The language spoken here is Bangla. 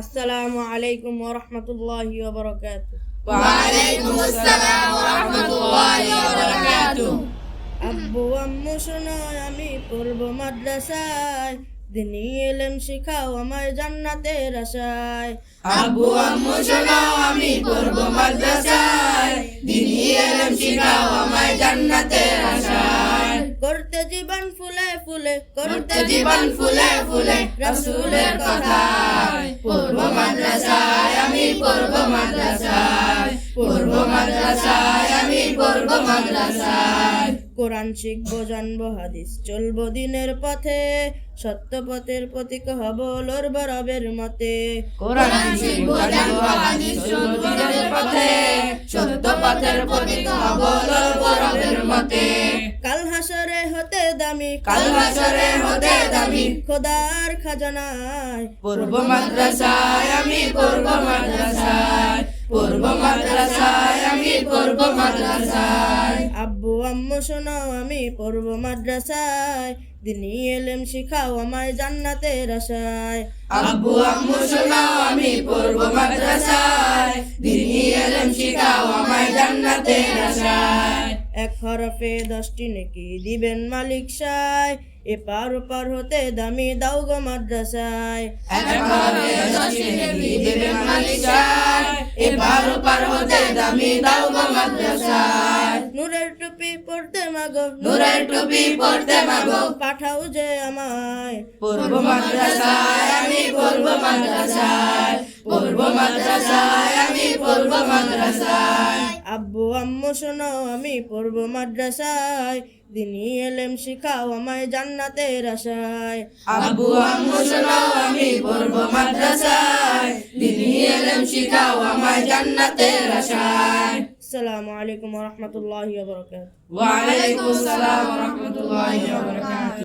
আসসালামু আলাইকুম ওয়া রাহমাতুল্লাহি ওয়া বারাকাতুহু। ওয়ালাইকুম আসসালাম ওয়া রাহমাতুল্লাহি ওয়া বারাকাতুহু। আব্বু আম্মু শোনো আমি পড়ব মাদ্রাসায়। দিনী এলেম শিখাও আমায় জান্নাতের আশায়। আব্বু আম্মু শোনো আমি পড়ব মাদ্রাসায়। দিনী এলেম শিখাও আমায় জান্নাতের আশায়। করতে জীবন ফুলে ফুলে করতে জীবন ফুলে ফুলে রাসূলের আমি পড়ব মাদ্রাসায় পড়ব মাদ্রাসায় আমি পড়ব মাদ্রাসায়। কোরআন শিখব জানব হাদিস চলবো দিনের পথে সত্য পথের প্রতীক হব লড়ব রবের মতে। কোরআন শিখব জানব হাদিস চলব দিনের পথে সত্য পথের প্রতীক হব লড়ব রবের মতে। কাল হাসরে হতে দামি কাল হাসরে হতে দামি। খোদার খাজানায়। পূর্ব মাদ্রাসায় আমি মাদ্রাসায় আমি পূর্ব মাদ্রাসায়। আব্বু আম্মু শোনো আমি পড়ব মাদ্রাসায়। দিনই এলেম শিখাও আমায় জান্নাতের আশায়। আব্বু আম্মু শোনাও আমি পড়ব মাদ্রাসায়। দিনী এলেম শিখাও আমায় জান্নাতের আশায়। এক হরফে দশটি নাকি দিবেন মালিক সায়। এপার ওপার হতে দামি দাও গো মাদ্রাসায়। একভাবে দশটি নেকি দেবেন মালিক সায়। এপার ওপার হতে দামি দাও গো মাদ্রাসায়। নূরের টুপি পড়তে মাগো। নূরের টুপি পড়তে মাগো। পাঠাও যে আমায়। পূর্ব মাদ্রাসায় আমি পূর্ব মাদ্রাসায়। পূর্ব মাদ্রাসায় আমি পূর্ব মাদ্রাসায়। আব্বু আম্মু শোনো আমি পড়ব মাদ্রাসায়। দিনী এলেম শিখাও আমায় জান্নাতের আশায়। আব্বু আম্মু শোনাও আমি পড়ব মাদ্রাসায়। দিনী এলেম শিখাও আমায় জান্নাতের আশায়। আসসালামু আলাইকুম ওয়া রাহমাতুল্লাহি ওয়া বারাকাতুহু। ওয়া আলাইকুম আসসালাম ওয়া রাহমাতুল্লাহি ওয়া বারাকাতুহু।